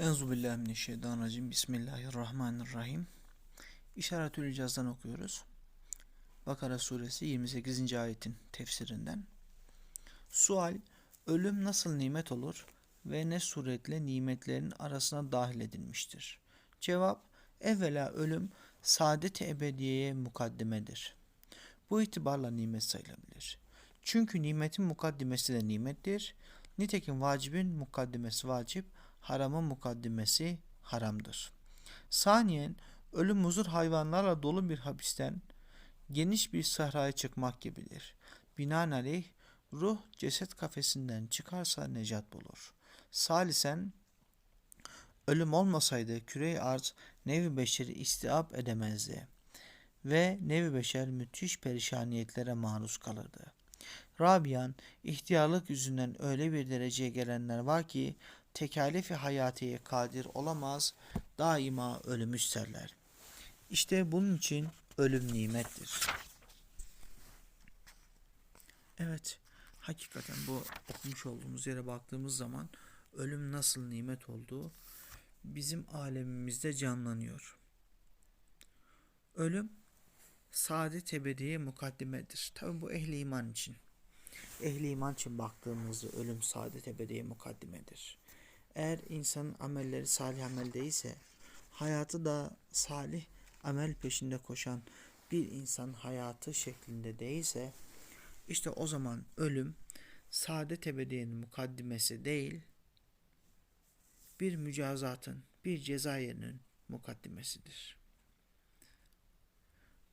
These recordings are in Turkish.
Euzubillahimineşşeytanirracim. Bismillahirrahmanirrahim. İşaretül İcaz'dan okuyoruz. Bakara suresi 28. ayetin tefsirinden. Sual, ölüm nasıl nimet olur ve ne suretle nimetlerin arasına dahil edilmiştir? Cevap, evvela ölüm saadet-i ebediyeye mukaddemedir. Bu itibarla nimet sayılabilir. Çünkü nimetin mukaddimesi de nimettir. Nitekim vacibin mukaddimesi vacip, haramın mukaddimesi haramdır. Saniyen, ölüm huzur hayvanlarla dolu bir hapisten geniş bir sahraya çıkmak gibidir. Binaenaleyh ruh ceset kafesinden çıkarsa necat bulur. Salisen, ölüm olmasaydı küre arz nevi beşeri istiab edemezdi ve nevi beşer müthiş perişaniyetlere maruz kalırdı. Rabian, ihtiyarlık yüzünden öyle bir dereceye gelenler var ki tekalifi hayatiye kadir olamaz, daima ölümü isterler. İşte bunun için ölüm nimettir. Evet, hakikaten bu okumuş olduğumuz yere baktığımız zaman ölüm nasıl nimet olduğu bizim alemimizde canlanıyor. Ölüm saadet ebediye mukaddimedir. Tabi bu ehli iman için. Ehli iman için baktığımızda ölüm saadet ebediye mukaddimedir. Eğer insanın amelleri salih amel değilse, hayatı da salih amel peşinde koşan bir insan hayatı şeklinde değilse, işte o zaman ölüm saadet ebediyenin mukaddimesi değil, bir mücazatın, bir ceza yerinin mukaddimesidir.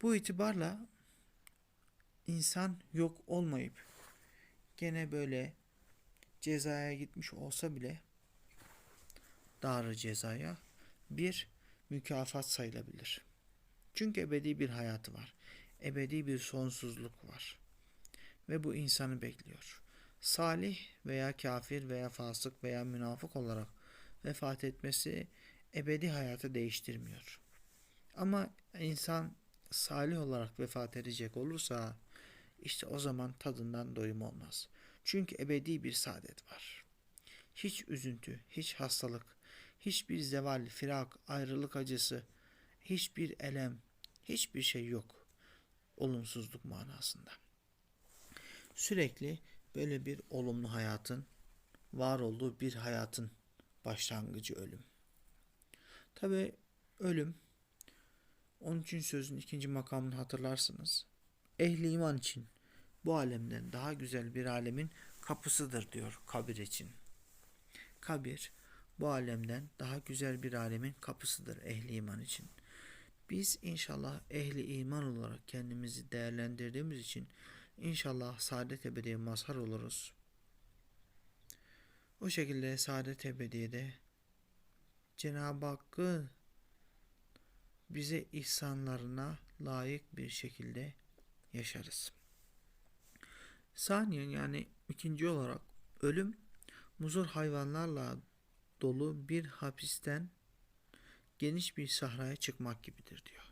Bu itibarla insan yok olmayıp gene böyle cezaya gitmiş olsa bile darı cezaya bir mükafat sayılabilir. Çünkü ebedi bir hayatı var. Ebedi bir sonsuzluk var. Ve bu insanı bekliyor. Salih veya kafir veya fasık veya münafık olarak vefat etmesi ebedi hayatı değiştirmiyor. Ama insan salih olarak vefat edecek olursa işte o zaman tadından doyum olmaz. Çünkü ebedi bir saadet var. Hiç üzüntü, hiç hastalık, hiçbir zeval, firak, ayrılık acısı, hiçbir elem, hiçbir şey yok. Olumsuzluk manasında. Sürekli böyle bir olumlu hayatın var olduğu bir hayatın başlangıcı ölüm. Tabi ölüm 13. sözün ikinci makamını hatırlarsınız. Ehli iman için bu alemden daha güzel bir alemin kapısıdır diyor kabir için. Kabir bu alemden daha güzel bir alemin kapısıdır ehli iman için. Biz inşallah ehli iman olarak kendimizi değerlendirdiğimiz için inşallah saadet ebediye mazhar oluruz. O şekilde saadet ebediyede Cenab-ı Hakk'ı bize ihsanlarına layık bir şekilde yaşarız. Saniyen yani ikinci olarak ölüm muzur hayvanlarla dolu bir hapisten geniş bir sahraya çıkmak gibidir diyor.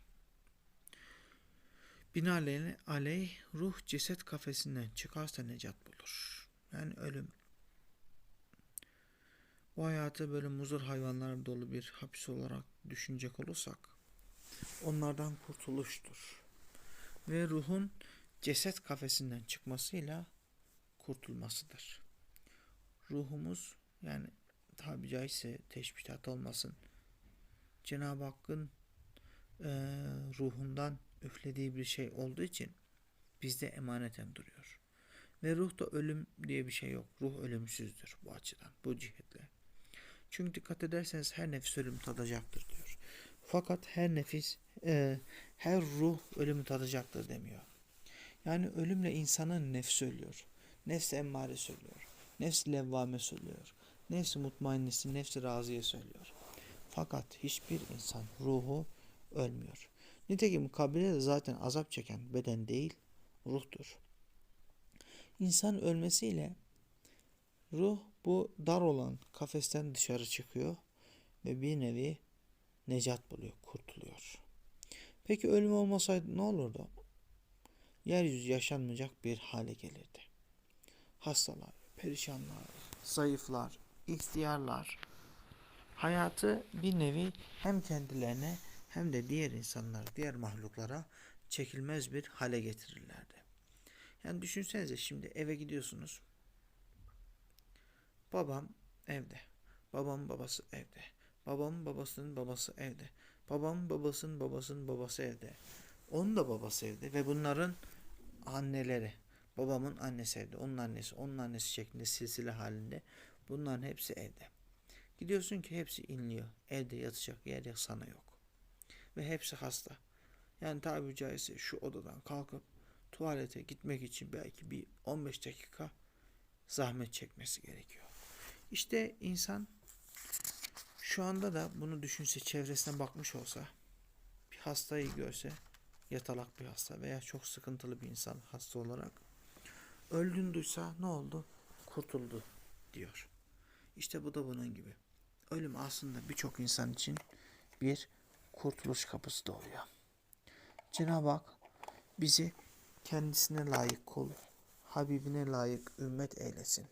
Binaenaleyh aleyh ruh ceset kafesinden çıkarsa necat bulur. Yani ölüm bu hayatı böyle muzur hayvanlar dolu bir hapis olarak düşünecek olursak onlardan kurtuluştur. Ve ruhun ceset kafesinden çıkmasıyla kurtulmasıdır. Ruhumuz yani tabi caizse teşbihat olmasın. Cenab-ı Hakk'ın e, ruhundan üflediği bir şey olduğu için bizde emaneten duruyor. Ve ruhta ölüm diye bir şey yok. Ruh ölümsüzdür bu açıdan, bu cihetle. Çünkü dikkat ederseniz her nefis ölüm tadacaktır diyor. Fakat her nefis, e, her ruh ölümü tadacaktır demiyor. Yani ölümle insanın nefsi ölüyor. Nefsi emmare söylüyor. Nefsi levvame söylüyor. Nefsi mutmainnesi, nefsi raziye söylüyor. Fakat hiçbir insan ruhu ölmüyor. Nitekim kabirde de zaten azap çeken beden değil, ruhtur. İnsan ölmesiyle ruh bu dar olan kafesten dışarı çıkıyor ve bir nevi necat buluyor, kurtuluyor. Peki ölüm olmasaydı ne olurdu? Yeryüzü yaşanmayacak bir hale gelirdi. Hastalar, perişanlar, zayıflar, ihtiyarlar, hayatı bir nevi hem kendilerine hem de diğer insanlara, diğer mahluklara çekilmez bir hale getirirlerdi. Yani düşünsenize şimdi eve gidiyorsunuz. Babam evde. Babamın babası evde. Babamın babasının babası evde. Babamın babasının babasının babası evde. Onun da babası evde ve bunların anneleri. Babamın annesi evde. Onun annesi, onun annesi şeklinde silsile halinde. Bunların hepsi evde. Gidiyorsun ki hepsi inliyor. Evde yatacak yer ya sana yok. Ve hepsi hasta. Yani tabiri caizse şu odadan kalkıp tuvalete gitmek için belki bir 15 dakika zahmet çekmesi gerekiyor. İşte insan şu anda da bunu düşünse, çevresine bakmış olsa, bir hastayı görse, yatalak bir hasta veya çok sıkıntılı bir insan hasta olarak öldüğünü duysa ne oldu? Kurtuldu diyor. İşte bu da bunun gibi. Ölüm aslında birçok insan için bir kurtuluş kapısı da oluyor. Cenab-ı Hak bizi kendisine layık kul, Habibine layık ümmet eylesin.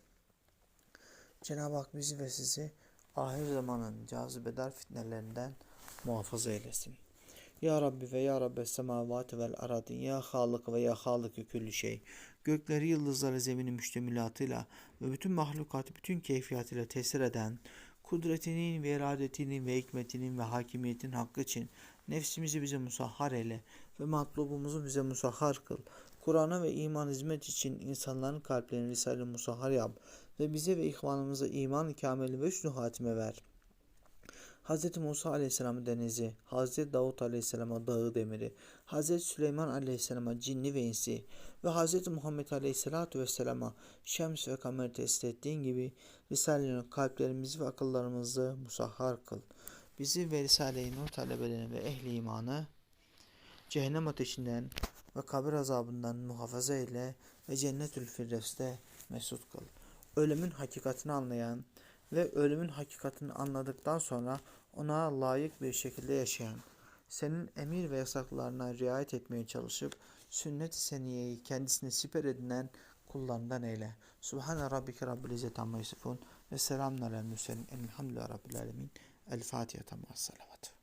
Cenab-ı Hak bizi ve sizi ahir zamanın cazibedar fitnelerinden muhafaza eylesin. Ya Rabbi ve Ya Rabbi semavati vel aradin Ya Halık ve Ya Halık külli şey. Gökleri, yıldızları, zemini müştemilatıyla ve bütün mahlukatı bütün keyfiyatıyla tesir eden, kudretinin ve iradetinin ve hikmetinin ve hakimiyetin hakkı için nefsimizi bize musahhar eyle ve matlubumuzu bize musahhar kıl. Kur'an'a ve iman hizmet için insanların kalplerini risale musahhar yap ve bize ve ihvanımıza iman kamili ve hüsnü hatime ver. Hz. Musa Aleyhisselam'a denizi, Hz. Davut Aleyhisselam'a dağı demiri, Hz. Süleyman Aleyhisselam'a cinni ve insi ve Hz. Muhammed Aleyhisselatü Vesselam'a şems ve kamer test ettiğin gibi Risale'nin kalplerimizi ve akıllarımızı musahhar kıl. Bizi ve Risale-i Nur talebelerini ve ehli imanı cehennem ateşinden ve kabir azabından muhafaza eyle ve cennetül firdevste mesut kıl. Ölümün hakikatini anlayan ve ölümün hakikatini anladıktan sonra ona layık bir şekilde yaşayan, senin emir ve yasaklarına riayet etmeye çalışıp sünnet-i seniyeyi kendisine siper edinen kullarından eyle. Subhane rabbike rabbil izzeti amma yasifun ve selamun alel mürselin elhamdülillahi rabbil alemin. El Fatiha tamam salavat.